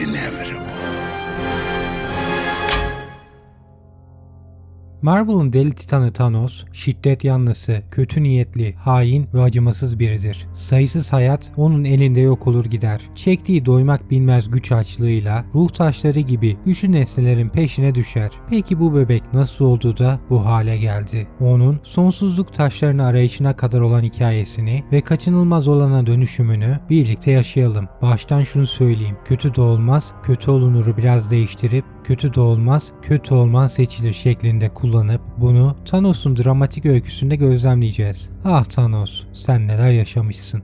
inevitable. Marvel'ın deli titanı Thanos, şiddet yanlısı, kötü niyetli, hain ve acımasız biridir. Sayısız hayat onun elinde yok olur gider. Çektiği doymak bilmez güç açlığıyla ruh taşları gibi güçlü nesnelerin peşine düşer. Peki bu bebek nasıl oldu da bu hale geldi? Onun sonsuzluk taşlarını arayışına kadar olan hikayesini ve kaçınılmaz olana dönüşümünü birlikte yaşayalım. Baştan şunu söyleyeyim. Kötü de olmaz, kötü olunuru biraz değiştirip kötü de olmaz, kötü olman seçilir şeklinde kullanıp bunu Thanos'un dramatik öyküsünde gözlemleyeceğiz. Ah Thanos, sen neler yaşamışsın.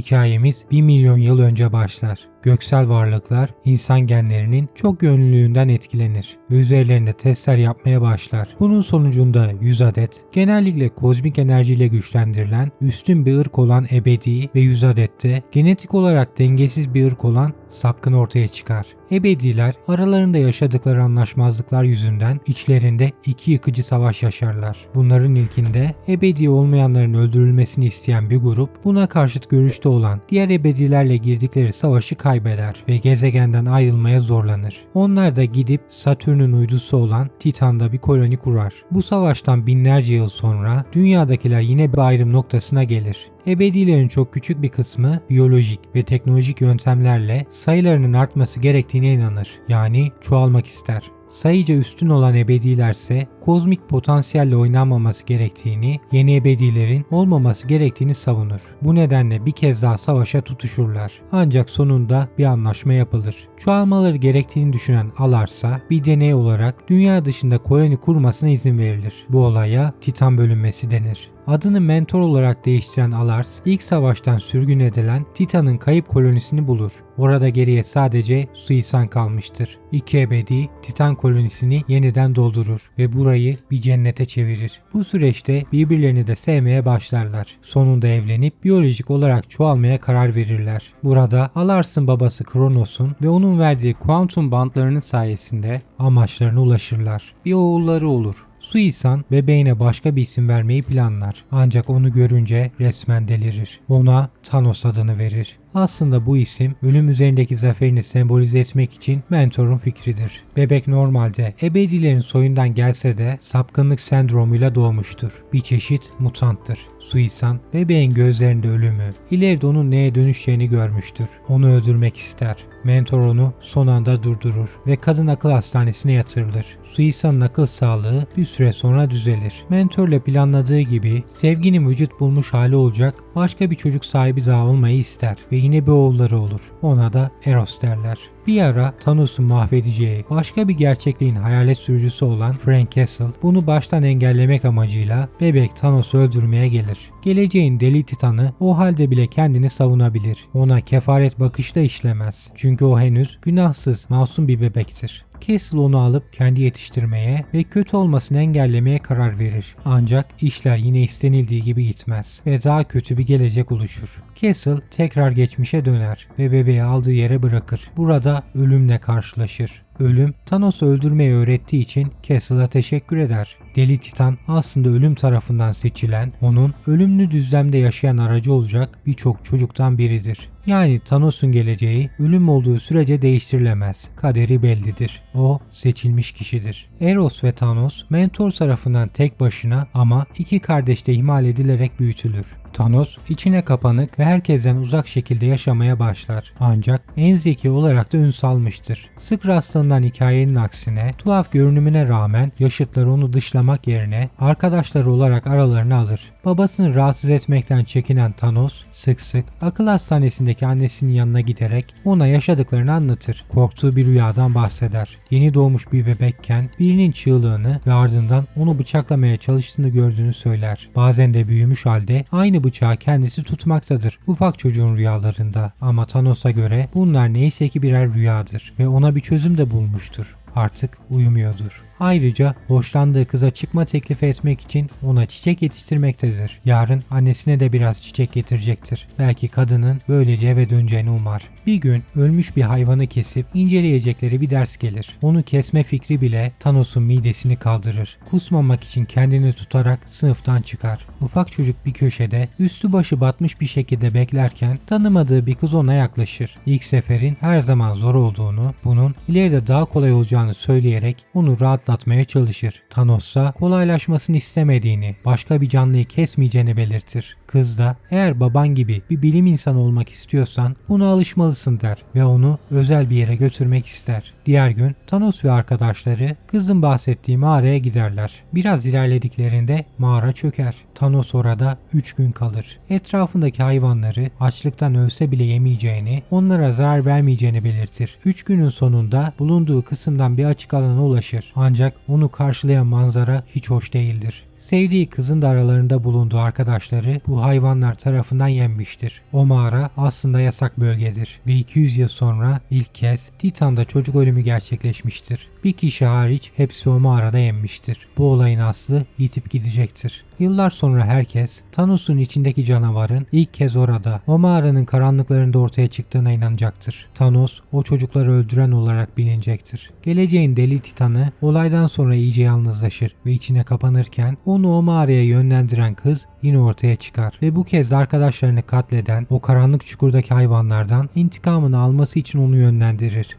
Hikayemiz 1 milyon yıl önce başlar. Göksel varlıklar insan genlerinin çok yönlülüğünden etkilenir ve üzerlerinde testler yapmaya başlar. Bunun sonucunda 100 adet genellikle kozmik enerjiyle güçlendirilen üstün bir ırk olan ebedi ve 100 adette genetik olarak dengesiz bir ırk olan sapkın ortaya çıkar. Ebediler aralarında yaşadıkları anlaşmazlıklar yüzünden içlerinde iki yıkıcı savaş yaşarlar. Bunların ilkinde ebedi olmayanların öldürülmesini isteyen bir grup buna karşıt görüşte olan diğer ebedilerle girdikleri savaşı kaybeder ve gezegenden ayrılmaya zorlanır. Onlar da gidip Satürn'ün uydusu olan Titan'da bir koloni kurar. Bu savaştan binlerce yıl sonra dünyadakiler yine bir ayrım noktasına gelir. Ebedilerin çok küçük bir kısmı biyolojik ve teknolojik yöntemlerle sayılarının artması gerektiğine inanır. Yani çoğalmak ister. Sayıca üstün olan ebedilerse kozmik potansiyelle oynanmaması gerektiğini, yeni ebedilerin olmaması gerektiğini savunur. Bu nedenle bir kez daha savaşa tutuşurlar. Ancak sonunda bir anlaşma yapılır. Çoğalmaları gerektiğini düşünen Alarsa bir deney olarak dünya dışında koloni kurmasına izin verilir. Bu olaya Titan bölünmesi denir. Adını mentor olarak değiştiren Alars, ilk savaştan sürgün edilen Titan'ın kayıp kolonisini bulur. Orada geriye sadece Suisan kalmıştır. İki ebedi Titan kolonisini yeniden doldurur ve burayı bir cennete çevirir. Bu süreçte birbirlerini de sevmeye başlarlar. Sonunda evlenip biyolojik olarak çoğalmaya karar verirler. Burada Alars'ın babası Kronos'un ve onun verdiği kuantum bantlarının sayesinde amaçlarına ulaşırlar. Bir oğulları olur. Suisan bebeğine başka bir isim vermeyi planlar. Ancak onu görünce resmen delirir. Ona Thanos adını verir. Aslında bu isim ölüm üzerindeki zaferini sembolize etmek için mentorun fikridir. Bebek normalde ebedilerin soyundan gelse de sapkınlık sendromuyla doğmuştur. Bir çeşit mutanttır. Suisan bebeğin gözlerinde ölümü, ileride onun neye dönüşeceğini görmüştür. Onu öldürmek ister. Mentor onu son anda durdurur ve kadın akıl hastanesine yatırılır. Suisan'ın akıl sağlığı bir süre sonra düzelir. Mentorla planladığı gibi sevginin vücut bulmuş hali olacak başka bir çocuk sahibi daha olmayı ister ve yine bir oğulları olur. Ona da Eros derler. Bir ara Thanos'u mahvedeceği başka bir gerçekliğin hayalet sürücüsü olan Frank Castle bunu baştan engellemek amacıyla bebek Thanos'u öldürmeye gelir. Geleceğin deli titanı o halde bile kendini savunabilir. Ona kefaret bakışta işlemez. Çünkü o henüz günahsız, masum bir bebektir. Castle onu alıp kendi yetiştirmeye ve kötü olmasını engellemeye karar verir. Ancak işler yine istenildiği gibi gitmez ve daha kötü bir gelecek oluşur. Castle tekrar geçmişe döner ve bebeği aldığı yere bırakır. Burada ölümle karşılaşır. Ölüm Thanos'u öldürmeyi öğrettiği için Castle'a teşekkür eder. Deli Titan aslında ölüm tarafından seçilen, onun ölümlü düzlemde yaşayan aracı olacak birçok çocuktan biridir. Yani Thanos'un geleceği ölüm olduğu sürece değiştirilemez. Kaderi bellidir. O seçilmiş kişidir. Eros ve Thanos mentor tarafından tek başına ama iki kardeşte ihmal edilerek büyütülür. Thanos içine kapanık ve herkesten uzak şekilde yaşamaya başlar. Ancak en zeki olarak da ün salmıştır. Sık rastlanan hikayenin aksine tuhaf görünümüne rağmen yaşıtları onu dışlamak yerine arkadaşları olarak aralarına alır. Babasını rahatsız etmekten çekinen Thanos sık sık akıl hastanesindeki annesinin yanına giderek ona yaşadıklarını anlatır. Korktuğu bir rüyadan bahseder. Yeni doğmuş bir bebekken birinin çığlığını ve ardından onu bıçaklamaya çalıştığını gördüğünü söyler. Bazen de büyümüş halde aynı bıçağı kendisi tutmaktadır. Ufak çocuğun rüyalarında ama Thanos'a göre bunlar neyse ki birer rüyadır ve ona bir çözüm de bulmuştur. Artık uyumuyordur. Ayrıca hoşlandığı kıza çıkma teklifi etmek için ona çiçek yetiştirmektedir. Yarın annesine de biraz çiçek getirecektir. Belki kadının böylece eve döneceğini umar. Bir gün ölmüş bir hayvanı kesip inceleyecekleri bir ders gelir. Onu kesme fikri bile Thanos'un midesini kaldırır. Kusmamak için kendini tutarak sınıftan çıkar. Ufak çocuk bir köşede üstü başı batmış bir şekilde beklerken tanımadığı bir kız ona yaklaşır. İlk seferin her zaman zor olduğunu, bunun ileride daha kolay olacağını söyleyerek onu rahatlatmaya çalışır. Thanos ise kolaylaşmasını istemediğini, başka bir canlıyı kesmeyeceğini belirtir. Kız da eğer baban gibi bir bilim insanı olmak istiyorsan buna alışmalısın der ve onu özel bir yere götürmek ister. Diğer gün Thanos ve arkadaşları kızın bahsettiği mağaraya giderler. Biraz ilerlediklerinde mağara çöker. Thanos orada 3 gün kalır. Etrafındaki hayvanları açlıktan ölse bile yemeyeceğini, onlara zarar vermeyeceğini belirtir. 3 günün sonunda bulunduğu kısımdan bir açık alana ulaşır. Ancak onu karşılayan manzara hiç hoş değildir. Sevdiği kızın da aralarında bulunduğu arkadaşları bu hayvanlar tarafından yenmiştir. O mağara aslında yasak bölgedir ve 200 yıl sonra ilk kez Titan'da çocuk ölümü gerçekleşmiştir. Bir kişi hariç hepsi o mağarada yenmiştir. Bu olayın aslı yitip gidecektir. Yıllar sonra herkes Thanos'un içindeki canavarın ilk kez orada o mağaranın karanlıklarında ortaya çıktığına inanacaktır. Thanos o çocukları öldüren olarak bilinecektir. Geleceğin deli titanı olaydan sonra iyice yalnızlaşır ve içine kapanırken onu o mağaraya yönlendiren kız yine ortaya çıkar ve bu kez arkadaşlarını katleden o karanlık çukurdaki hayvanlardan intikamını alması için onu yönlendirir.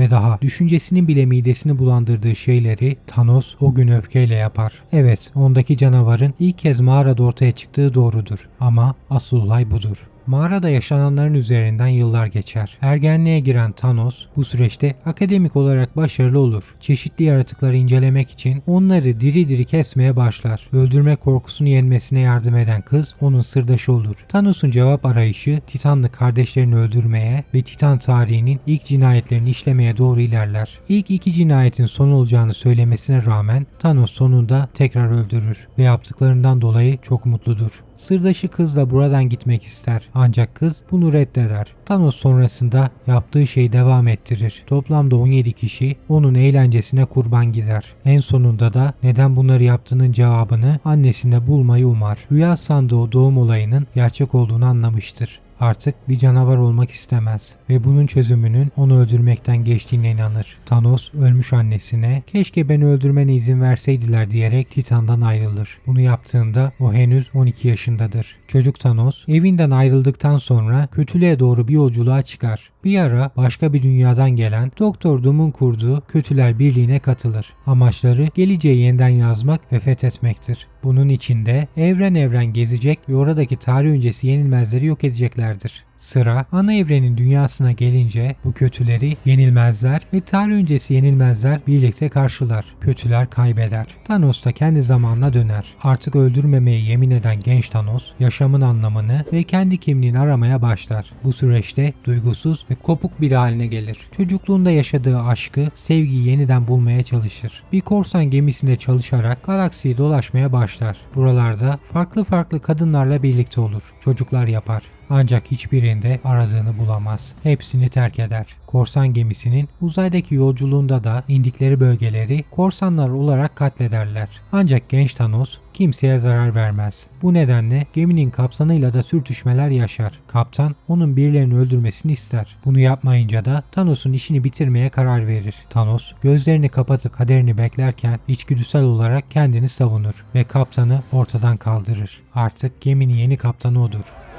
Ve daha düşüncesinin bile midesini bulandırdığı şeyleri Thanos o gün öfkeyle yapar. Evet ondaki canavarın ilk kez mağarada ortaya çıktığı doğrudur ama asıl olay budur. Mağarada yaşananların üzerinden yıllar geçer. Ergenliğe giren Thanos bu süreçte akademik olarak başarılı olur. Çeşitli yaratıkları incelemek için onları diri diri kesmeye başlar. Öldürme korkusunu yenmesine yardım eden kız onun sırdaşı olur. Thanos'un cevap arayışı Titanlı kardeşlerini öldürmeye ve Titan tarihinin ilk cinayetlerini işlemeye doğru ilerler. İlk iki cinayetin son olacağını söylemesine rağmen Thanos sonunda tekrar öldürür ve yaptıklarından dolayı çok mutludur. Sırdaşı kız da buradan gitmek ister. Ancak kız bunu reddeder. Thanos sonrasında yaptığı şeyi devam ettirir. Toplamda 17 kişi onun eğlencesine kurban gider. En sonunda da neden bunları yaptığının cevabını annesinde bulmayı umar. Rüya sandığı o doğum olayının gerçek olduğunu anlamıştır artık bir canavar olmak istemez ve bunun çözümünün onu öldürmekten geçtiğine inanır. Thanos ölmüş annesine keşke beni öldürmene izin verseydiler diyerek Titan'dan ayrılır. Bunu yaptığında o henüz 12 yaşındadır. Çocuk Thanos evinden ayrıldıktan sonra kötülüğe doğru bir yolculuğa çıkar. Bir ara başka bir dünyadan gelen Doktor Doom'un kurduğu Kötüler Birliği'ne katılır. Amaçları geleceği yeniden yazmak ve fethetmektir. Bunun içinde evren evren gezecek ve oradaki tarih öncesi yenilmezleri yok edeceklerdir. Sıra ana evrenin dünyasına gelince bu kötüleri yenilmezler ve tarih öncesi yenilmezler birlikte karşılar. Kötüler kaybeder. Thanos da kendi zamanına döner. Artık öldürmemeyi yemin eden genç Thanos yaşamın anlamını ve kendi kimliğini aramaya başlar. Bu süreçte duygusuz ve kopuk bir haline gelir. Çocukluğunda yaşadığı aşkı, sevgiyi yeniden bulmaya çalışır. Bir korsan gemisinde çalışarak galaksiyi dolaşmaya başlar. Buralarda farklı farklı kadınlarla birlikte olur. Çocuklar yapar. Ancak hiçbirinde aradığını bulamaz. Hepsini terk eder. Korsan gemisinin uzaydaki yolculuğunda da indikleri bölgeleri korsanlar olarak katlederler. Ancak genç Thanos kimseye zarar vermez. Bu nedenle geminin kaptanıyla da sürtüşmeler yaşar. Kaptan onun birilerini öldürmesini ister. Bunu yapmayınca da Thanos'un işini bitirmeye karar verir. Thanos gözlerini kapatıp kaderini beklerken içgüdüsel olarak kendini savunur ve kaptanı ortadan kaldırır. Artık geminin yeni kaptanı odur.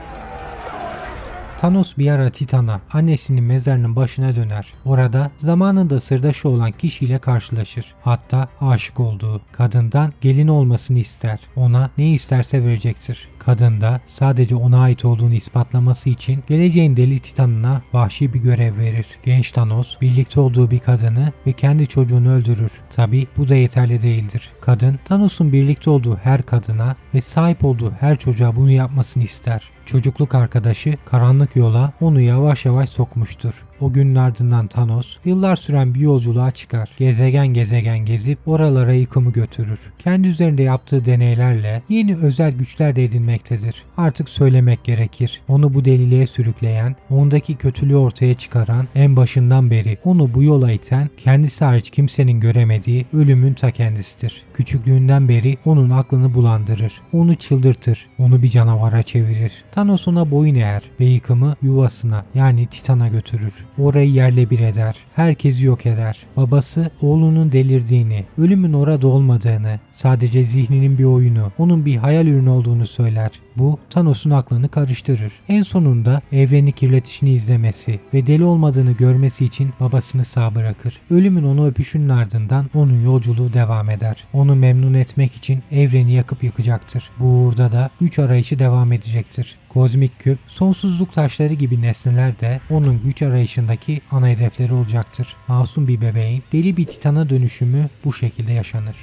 Thanos bir ara Titan'a annesinin mezarının başına döner. Orada zamanında sırdaşı olan kişiyle karşılaşır. Hatta aşık olduğu kadından gelin olmasını ister. Ona ne isterse verecektir. Kadın da sadece ona ait olduğunu ispatlaması için geleceğin deli Titan'ına vahşi bir görev verir. Genç Thanos birlikte olduğu bir kadını ve kendi çocuğunu öldürür. Tabi bu da yeterli değildir. Kadın Thanos'un birlikte olduğu her kadına ve sahip olduğu her çocuğa bunu yapmasını ister. Çocukluk arkadaşı karanlık yola onu yavaş yavaş sokmuştur. O günün ardından Thanos yıllar süren bir yolculuğa çıkar. Gezegen gezegen gezip oralara yıkımı götürür. Kendi üzerinde yaptığı deneylerle yeni özel güçler de edinmektedir. Artık söylemek gerekir. Onu bu deliliğe sürükleyen, ondaki kötülüğü ortaya çıkaran, en başından beri onu bu yola iten, kendisi hariç kimsenin göremediği ölümün ta kendisidir. Küçüklüğünden beri onun aklını bulandırır, onu çıldırtır, onu bir canavara çevirir. Thanos ona boyun eğer ve yıkımı yuvasına yani Titan'a götürür. Orayı yerle bir eder, herkesi yok eder. Babası oğlunun delirdiğini, ölümün orada olmadığını, sadece zihninin bir oyunu, onun bir hayal ürünü olduğunu söyler. Bu Thanos'un aklını karıştırır. En sonunda evreni kirletişini izlemesi ve deli olmadığını görmesi için babasını sağ bırakır. Ölümün onu öpüşünün ardından onun yolculuğu devam eder. Onu memnun etmek için evreni yakıp yıkacaktır. Bu uğurda da güç arayışı devam edecektir. Kozmik küp, sonsuzluk taşları gibi nesneler de onun güç arayışındaki ana hedefleri olacaktır. Masum bir bebeğin deli bir titana dönüşümü bu şekilde yaşanır.